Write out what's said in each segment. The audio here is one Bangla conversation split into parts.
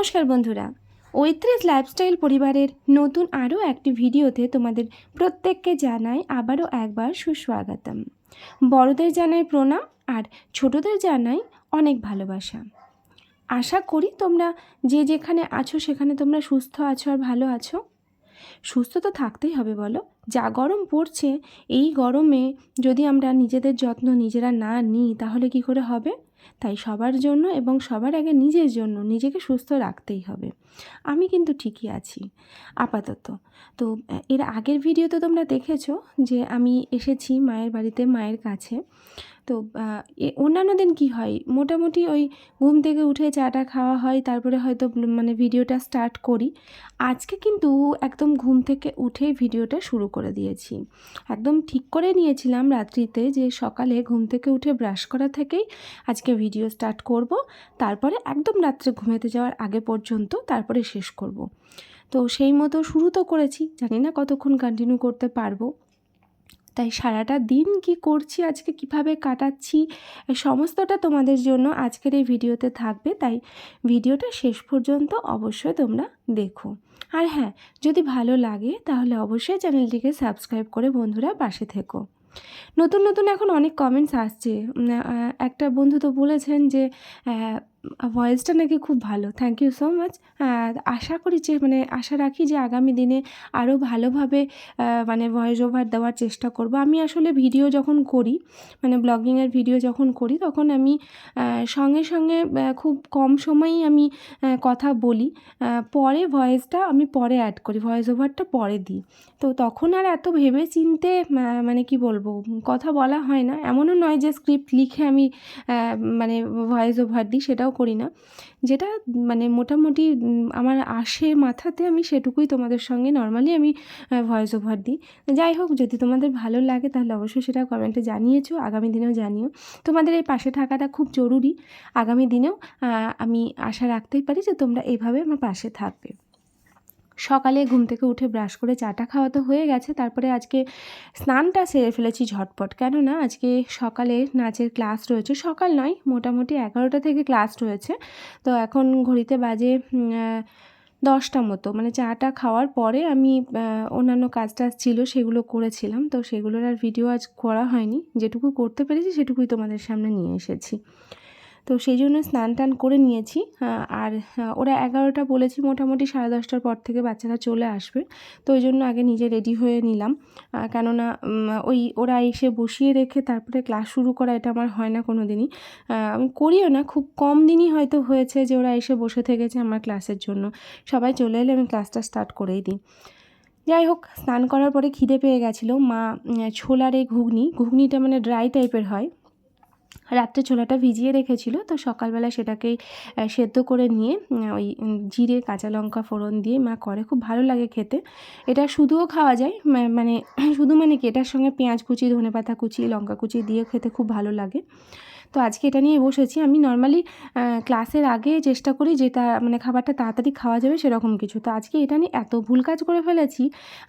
নমস্কার বন্ধুরা। ঐত্রিশ লাইফস্টাইল পরিবারের নতুন আরও একটি ভিডিওতে তোমাদের প্রত্যেককে জানাই আবারও একবার সুস্বাগতম। বড়দের জানাই প্রণাম আর ছোটদের জানাই অনেক ভালোবাসা। আশা করি তোমরা যে যেখানে আছো সেখানে তোমরা সুস্থ আছো আর ভালো আছো। সুস্থ তো থাকতেই হবে বলো। যা গরম পড়ছে, এই গরমে যদি আমরা নিজেদের যত্ন নিজেরা না নিই তাহলে কি করে হবে? তাই সবার জন্য এবং সবার আগে নিজের জন্য নিজেকে সুস্থ রাখতেই হবে। আমি কিন্তু ঠিকই আছি। আপাতত। তো এর আগের ভিডিও তো তোমরা দেখেছ যে আমি এসেছি মায়ের বাড়িতে, মায়ের কাছে। তো অন্যান্য দিন কি হয়? মোটামুটি ওই ঘুম থেকে উঠে চাটা খাওয়া হয়, তারপরে হয়তো মানে ভিডিওটা স্টার্ট করি। আজকে কিন্তু একদম ঘুম থেকে উঠে ভিডিওটা শুরু করে দিয়েছি। একদম ঠিক করে নিয়েছিলাম রাত্রিতে যে সকালে ঘুম থেকে উঠে ব্রাশ করা থেকেই আজকে ভিডিও স্টার্ট করব, তারপরে একদম রাত্রে ঘুমাতে যাওয়ার আগে পর্যন্ত তারপরে শেষ করব। তো সেই মতো শুরু তো করেছি, জানি না কতক্ষণ কন্টিনিউ করতে পারব। তাই সারাটা দিন কি করছি, আজকে কীভাবে কাটাচ্ছি সমস্তটা তোমাদের জন্য আজকের এই ভিডিওতে থাকবে। তাই ভিডিওটা শেষ পর্যন্ত অবশ্যই তোমরা দেখো। আর হ্যাঁ যদি ভালো লাগে তাহলে অবশ্যই চ্যানেলটিকে সাবস্ক্রাইব করে বন্ধুরা পাশে থেকো। নতুন নতুন এখন অনেক কমেন্টস আসছে। একটা বন্ধু তো বলেছেন যে ভয়েসটা নাকি খুব ভালো। থ্যাংক ইউ সো মাচ আশা করি যে মানে আশা রাখি যে আগামী দিনে আরও ভালোভাবে মানে ভয়েস ওভার দেওয়ার চেষ্টা করব। আমি আসলে ভিডিও যখন করি মানে ব্লগিংয়ের ভিডিও যখন করি, তখন আমি সঙ্গে সঙ্গে খুব কম সময়েই আমি কথা বলি। পরে ভয়েসটা আমি পরে অ্যাড করি ভয়েস ওভারটা পরে দিই। তো তখন আর এত ভেবে চিনতে মানে কি বলব, কথা বলা হয় না। এমনও নয় যে স্ক্রিপ্ট লিখে আমি মানে ভয়েস ওভার দিই, সেটাও করি না। যেটা মানে মোটামুটি আমার আসে মাথাতে আমি সেটুকুই তোমাদের সঙ্গে নর্মালি আমি ভয়েস ওভার দিই। যাই হোক, যদি তোমাদের ভালো লাগে তাহলে অবশ্যই সেটা কমেন্টে জানিয়েছো, আগামী দিনেও জানিও। তোমাদের এই পাশে থাকাটা খুব জরুরি। আগামী দিনেও আমি আশা রাখতেই পারি যে তোমরা এভাবে আমার পাশে থাকবে। সকালে ঘুম থেকে উঠে ব্রাশ করে চাটা খাওয়া তো হয়ে গেছে, তারপরে আজকে স্নানটা সেরে ফেলেছি ঝটপট। কেননা আজকে সকালে নাচের ক্লাস রয়েছে, সকাল নয়, মোটামুটি এগারোটা থেকে ক্লাস রয়েছে। তো এখন ঘড়িতে বাজে দশটা মতো মানে চাটা খাওয়ার পরে আমি অন্যান্য কাজ টাজ ছিল সেগুলো করেছিলাম। তো সেগুলোর আর ভিডিও আজ করা হয়নি, যেটুকু করতে পেরেছি সেটুকুই তোমাদের সামনে নিয়ে এসেছি। তো সেই জন্য স্নান টান করে নিয়েছি। আর ওরা এগারোটা বলেছি মোটামুটি সাড়ে দশটার পর থেকে বাচ্চারা চলে আসবে। তো ওই জন্য আগে নিজে রেডি হয়ে নিলাম। কেননা ওই, ওরা এসে বসিয়ে রেখে তারপরে ক্লাস শুরু করা এটা আমার হয় না কোনো দিনই আমি করিও না, খুব কম দিনই হয়তো হয়েছে যে ওরা এসে বসে থেকেছে আমার ক্লাসের জন্য। সবাই চলে এলে আমি ক্লাসটা স্টার্ট করেই দিই। যাই হোক, স্নান করার পরে খিদে পেয়ে গেছিল। মা ছোলার এই ঘুগনি, ঘুগনিটা মানে ড্রাই টাইপের হয়। রাত্রে ছোলাটা ভিজিয়ে রেখেছিল, তো সকালবেলা সেটাকেই সেদ্ধ করে নিয়ে ওই জিরে, কাঁচা লঙ্কা ফোড়ন দিয়ে মা করে। খুব ভালো লাগে খেতে। এটা শুধুও খাওয়া যায় মানে শুধু মানে কি, এটার সঙ্গে পেঁয়াজ কুচি ধনে পাতা কুচি, লঙ্কা কুচি দিয়ে খেতে খুব ভালো লাগে। তো আজকে এটা নিয়ে বসেছি। আমি নর্মালি ক্লাসের আগে চেষ্টা করি যেটা মানে খাবারটা তাড়াতাড়ি খাওয়া যাবে সেরকম কিছু। তো আজকে এটা নিয়ে এত ভুল কাজ করে ফেলেছি,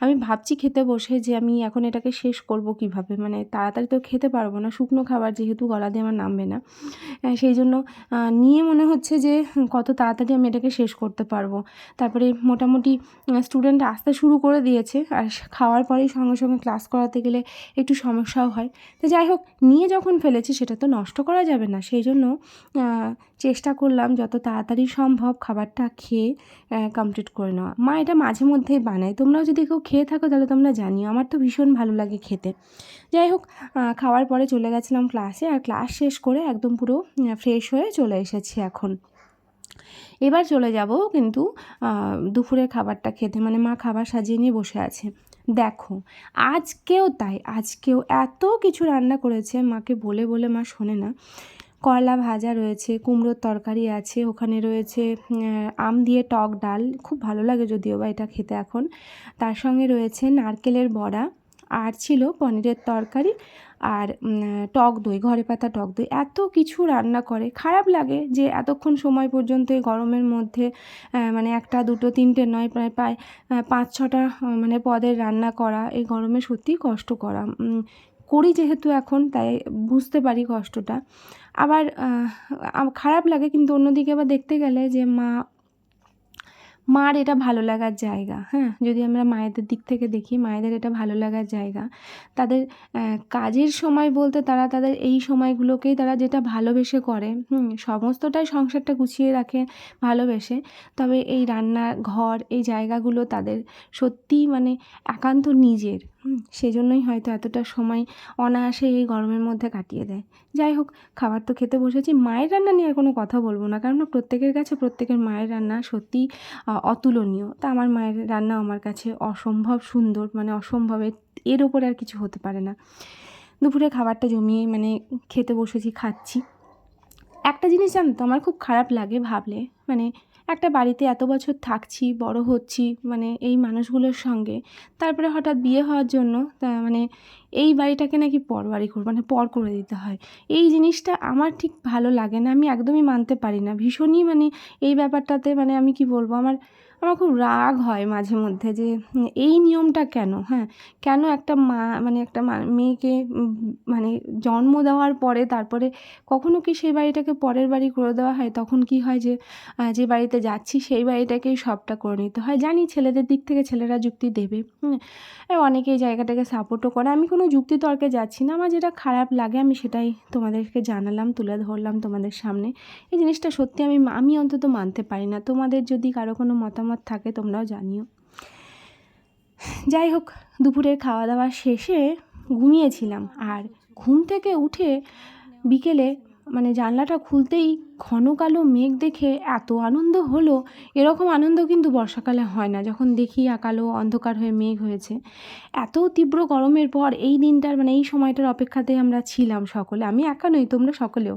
আমি ভাবছি খেতে বসে যে আমি এখন এটাকে শেষ করব কীভাবে? মানে তাড়াতাড়ি তো খেতে পারব না, শুকনো খাবার যেহেতু গলা দিয়ে আমার নামবে না। সেই জন্য নিয়ে মনে হচ্ছে যে কত তাড়াতাড়ি আমি এটাকে শেষ করতে পারব। তারপরে মোটামুটি স্টুডেন্ট আসতে শুরু করে দিয়েছে। আর খাওয়ার পরেই সঙ্গে সঙ্গে ক্লাস করাতে গেলে একটু সমস্যাও হয়। তো যাই হোক, নিয়ে যখন ফেলেছি সেটা তো নষ্ট করা যাবে না। সেই জন্য চেষ্টা করলাম যত তাড়াতাড়ি সম্ভব খাবারটা খেয়ে কমপ্লিট করে নেওয়া। মা এটা মাঝে মধ্যেই বানায়। তোমরাও যদি কেউ খেয়ে থাকো তাহলে তোমরা জানিও। আমার তো ভীষণ ভালো লাগে খেতে। যাই হোক খাওয়ার পরে চলে গেছিলাম ক্লাসে আর ক্লাস শেষ করে একদম পুরো ফ্রেশ হয়ে চলে এসেছি এখন। এবার চলে যাব কিন্তু দুপুরের খাবারটা খেতে। মানে মা খাবার সাজিয়ে নিয়ে বসে আছে। দেখো আজকেও তাই আজকেও এত কিছু রান্না করেছে, মাকে বলে বলে মা শোনে না। করলা ভাজা রয়েছে, কুমড়োর তরকারি আছে, ওখানে রয়েছে আম দিয়ে টক ডাল, খুব ভালো লাগে যদিও বা এটা খেতে এখন। তার সঙ্গে রয়েছে নারকেলের বড়া। আর ছিল পনিরের তরকারি আর টক দই, ঘরে পাতা টক দই, এত কিছু রান্না করে। খারাপ লাগে যে এতক্ষণ সময় পর্যন্ত এই গরমের মধ্যে মানে একটা, দুটো, তিনটে, নয়, প্রায় প্রায় পাঁচ, ছটা মানে পদের রান্না করা, এই গরমে সত্যিই কষ্ট করা। করি যেহেতু এখন, তাই বুঝতে পারি কষ্টটা। আবার খারাপ লাগে কিন্তু অন্যদিকে আবার দেখতে গেলে যে মা মার এটা ভালো লাগার জায়গা হ্যাঁ? যদি আমরা মায়েদের দিক থেকে দেখি, মায়েদের এটা ভালো লাগার জায়গা। তাদের কাজের সময় বলতে তারা তাদের এই সময়গুলোকেই তারা যেটা ভালোবেসে করে, হুম, সমস্তটাই সংসারটা গুছিয়ে রাখে, ভালোবেসে। তবে এই রান্না, ঘর, এই জায়গাগুলো তাদের সত্যিই মানে একান্ত নিজের। সেজন্যই হয়তো এতটা সময় অনায়াসে এই গরমের মধ্যে কাটিয়ে দেয়। যাই হোক খাবার তো খেতে বসেছি। মায়ের রান্না নিয়ে আর কোনো কথা বলব না কারণ প্রত্যেকের কাছে প্রত্যেকের মায়ের রান্না সত্যিই আহ, অতুলনীয়। তা আমার মায়ের রান্না আমার কাছে অসম্ভব সুন্দর মানে অসম্ভব এর- এর ওপরে আর কিছু হতে পারে না। দুপুরে খাবারটা জমিয়ে মানে খেতে বসেছি খাচ্ছি। একটা জিনিস জানো তো, আমার খুব খারাপ লাগে ভাবলে। মানে একটা বাড়িতে এত বছর থাকছি, বড় হচ্ছি মানে এই মানুষগুলোর সঙ্গে। তারপরে হঠাৎ বিয়ে হওয়ার জন্য মানে এই বাড়িটাকে নাকি পর বাড়ি করব মানে পর করে দিতে হয়। এই জিনিসটা আমার ঠিক ভালো লাগে না, আমি একদমই মানতে পারি না। ভীষণই মানে এই ব্যাপারটাতে মানে আমি কি বলব, আমার আমার খুব রাগ হয় মাঝে মধ্যে যে, এই নিয়মটা কেন? হ্যাঁ কেন একটা মা মানে একটা মেয়েকে মানে জন্ম দেওয়ার পরে তারপরে কখনো কি সেই বাড়িটাকে পরের বাড়ি করে দেওয়া হয়? তখন কি হয় যে যে বাড়িতে যাচ্ছি সেই বাড়িটাকেই সবটা করে নিতে হয়। জানি ছেলেদের দিক থেকে ছেলেরা যুক্তি দেবে এ অনেকে এই জায়গাটাকে সাপোর্টও করে। আমি কোনো যুক্তি তর্কে যাচ্ছি না। আমার যেটা খারাপ লাগে আমি সেটাই তোমাদেরকে জানালাম, তুলে ধরলাম তোমাদের সামনে। এই জিনিসটা সত্যি আমি আমি অন্তত মানতে পারি না। তোমাদের যদি কারও কোনো মতামত থাকে, তোমরাও জানিও। যাই হোক দুপুরের খাওয়া দাওয়া শেষে ঘুমিয়েছিলাম আর ঘুম থেকে উঠে বিকেলে মানে জানলাটা খুলতেই ঘন কালো মেঘ দেখে এত আনন্দ হলো। এরকম আনন্দ কিন্তু বর্ষাকালে হয় না, যখন দেখি কালো অন্ধকার হয়ে মেঘ হয়েছে। এত তীব্র গরমের পর এই দিনটার মানে এই সময়টার অপেক্ষাতেই আমরা ছিলাম সকলে। আমি একা নই, তোমরা সকলেও।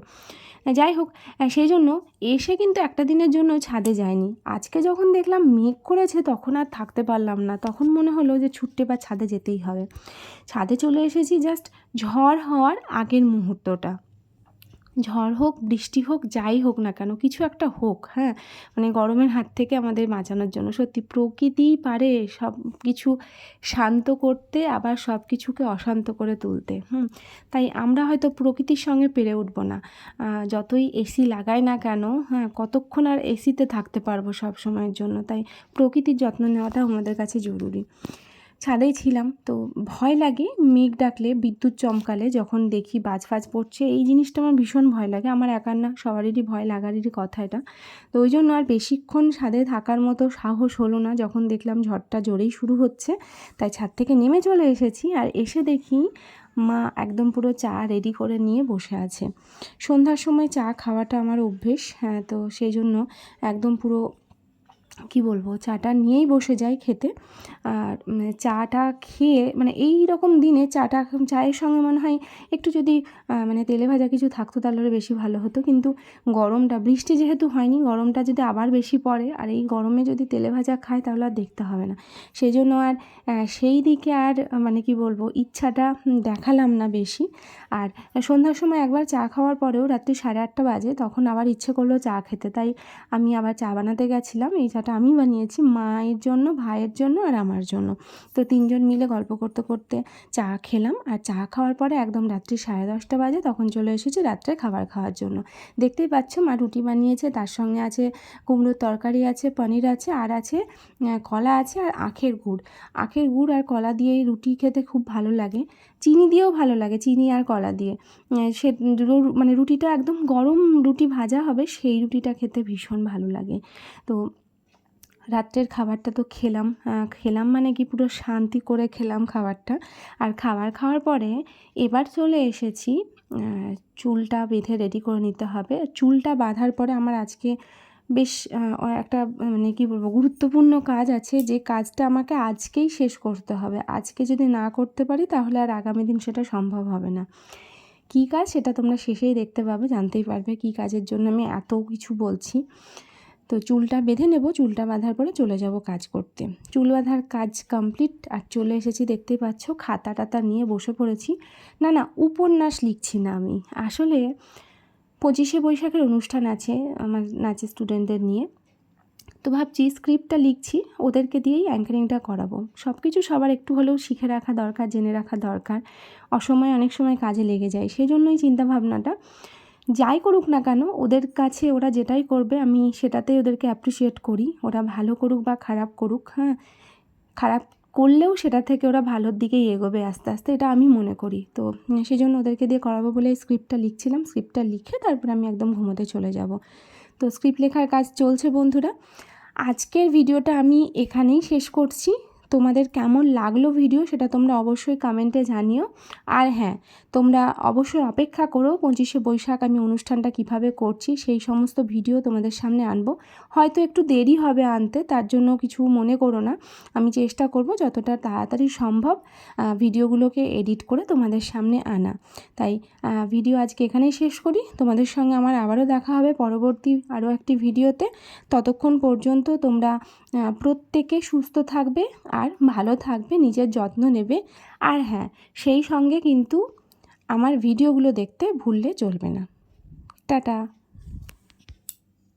যাই হোক সেই জন্য এসে কিন্তু একটা দিনের জন্য ছাদে যায়নি। আজকে যখন দেখলাম মেঘ করেছে, তখন আর থাকতে পারলাম না। তখন মনে হলো যে ছুটতে বা ছাদে যেতেই হবে। ছাদে চলে এসেছি জাস্ট ঝড় হওয়ার আগের মুহূর্তটা। ঝড় হোক, বৃষ্টি হোক, যাই হোক না কেন, কিছু একটা হোক হ্যাঁ? মানে গরমের হাত থেকে আমাদের বাঁচানোর জন্য। সত্যি প্রকৃতিই পারে সব কিছু শান্ত করতে, আবার সব কিছুকে অশান্ত করে তুলতে, হুম? তাই আমরা হয়তো প্রকৃতির সঙ্গে পেরে উঠবো না। যতই এসি লাগাই না কেন হ্যাঁ কতক্ষণ আর এসিতে থাকতে পারব সব সময়ের জন্য, তাই প্রকৃতির যত্ন নেওয়াটা আমাদের কাছে জরুরি। ছাদেই ছিলাম। তো ভয় লাগে, মেঘ ডাকলে, বিদ্যুৎ চমকালে, যখন দেখি বাজ ফাজ পড়ছে, এই জিনিসটা আমার ভীষণ ভয় লাগে। আমার একার না, সবারই ভয় লাগারই কথা এটা। তো ওই জন্য আর বেশিক্ষণ ছাদে থাকার মতো সাহস হলো না, যখন দেখলাম ঝড়টা জোরেই শুরু হচ্ছে। তাই ছাদ থেকে নেমে চলে এসেছি আর এসে দেখি মা একদম পুরো চা রেডি করে নিয়ে বসে আছে। সন্ধ্যার সময় চা খাওয়াটা আমার অভ্যেস হ্যাঁ তো সেই জন্য একদম পুরো কি বলব, চাটা নিয়েই বসে যাই খেতে। আর চাটা খেয়ে মানে এই রকম দিনে চাটা চায়ের সঙ্গে মনে হয় একটু যদি মানে তেলে ভাজা কিছু থাকতো তাহলে বেশি ভালো হতো। কিন্তু গরমটা, বৃষ্টি যেহেতু হয়নি, গরমটা যদি আবার বেশি পড়ে, আর এই গরমে যদি তেলে ভাজা খায় তাহলে আর দেখতে হবে না। সেই জন্য আর সেই দিকে আর মানে কি বলব, ইচ্ছাটা দেখালাম না বেশি। আর, সন্ধ্যার সময় একবার চা খাওয়ার পরেও রাত্রি সাড়ে আটটা বাজে, তখন আবার ইচ্ছে করল চা খেতে। তাই আমি আবার চা বানাতে গেছিলাম, এই চাটা আমি বানিয়েছি মায়ের জন্য, ভাইয়ের জন্য আর আমার জন্য। তো তিনজন মিলে গল্প করতে করতে চা খেলাম আর চা খাওয়ার পরে একদম রাত্রি সাড়ে দশটা বাজে তখন চলে এসেছি রাত্রে খাবার খাওয়ার জন্য। দেখতেই পাচ্ছ মা রুটি বানিয়েছে, তার সঙ্গে আছে কুমড়োর তরকারি আছে, পনির আছে, আর আছে কলা আছে আর আখের গুড়। আখের গুড় আর কলা দিয়ে রুটি খেতে খুব ভালো লাগে। চিনি দিয়েও ভালো লাগে, চিনি আর কলা দিয়ে। সে মানে রুটিটা একদম গরম রুটি ভাজা হবে, সেই রুটিটা খেতে ভীষণ ভালো লাগে। তো রাত্রের খাবারটা তো খেলাম খেলাম মানে কি পুরো শান্তি করে খেলাম খাবারটা। আর খাবার খাওয়ার পরে এবার চলে এসেছি চুলটা বেঁধে রেডি করে নিতে হবে। চুলটা বাঁধার পরে আমার আজকে বেশ একটা মানে কি বলব, গুরুত্বপূর্ণ কাজ আছে যে কাজটা আমাকে আজকেই শেষ করতে হবে। আজকে যদি না করতে পারি তাহলে আর আগামী দিন সেটা সম্ভব হবে না। কী কাজ সেটা তোমরা শেষেই দেখতে পাবে, জানতেই পারবে কী কাজের জন্য আমি এত কিছু বলছি। তো চুলটা বেঁধে নেব, চুলটা বাঁধার পরে চলে যাব কাজ করতে। চুল বাঁধার কাজ কমপ্লিট আর চলে এসেছি, দেখতেই পাচ্ছ, খাতা টাতা নিয়ে বসে পড়েছি। না না, উপন্যাস লিখছি না আমি। আসলে পঁচিশে বৈশাখের অনুষ্ঠান আছে আমার নাচের স্টুডেন্টদের নিয়ে। তো ভাবছি স্ক্রিপ্টটা লিখছি, ওদেরকে দিয়েই অ্যাঙ্কারিংটা করাবো। সব কিছু সবার একটু হলেও শিখে রাখা দরকার, জেনে রাখা দরকার। অসময়ে অনেক সময় কাজে লেগে যায় সেই জন্যই চিন্তাভাবনাটা। যাই করুক না কেন, ওদের কাছে ওরা যেটাই করবে, আমি সেটাতেই ওদেরকে অ্যাপ্রিসিয়েট করি। ওরা ভালো করুক বা খারাপ করুক হ্যাঁ খারাপ করলেও সেটা থেকে ওরা ভালোর দিকেই এগোবে আস্তে আস্তে, এটা আমি মনে করি। তো সেই জন্য ওদেরকে দিয়ে করাবো বলে স্ক্রিপ্টটা লিখছিলাম। স্ক্রিপ্টটা লিখে তারপর আমি একদম ঘুমোতে চলে যাব। তো স্ক্রিপ্ট লেখার কাজ চলছে বন্ধুরা। আজকের ভিডিওটা আমি এখানেই শেষ করছি। তোমাদের কেমন লাগল ভিডিও সেটা তোমরা অবশ্যই কমেন্টে জানিও। আর হ্যাঁ তোমরা অবশ্যই অপেক্ষা করো, পঁচিশে বৈশাখ আমি অনুষ্ঠানটা কীভাবে করছি, সেই সমস্ত ভিডিও তোমাদের সামনে আনব। হয়তো একটু দেরি হবে আনতে, তার জন্য কিছু মনে করো না। আমি চেষ্টা করব যতটা তাড়াতাড়ি সম্ভব ভিডিওগুলোকে এডিট করে তোমাদের সামনে আনা। তাই ভিডিও আজকে এখানেই শেষ করি। তোমাদের সঙ্গে আমার আবারও দেখা হবে পরবর্তী আরও একটি ভিডিওতে ততক্ষণ পর্যন্ত তোমরা প্রত্যেকে সুস্থ থাকবে আর ভালো থাকবে, নিজের যত্ন নেবে। আর হ্যাঁ সেই সঙ্গে কিন্তু আমার ভিডিওগুলো দেখতে ভুললে চলবে না। টাটা।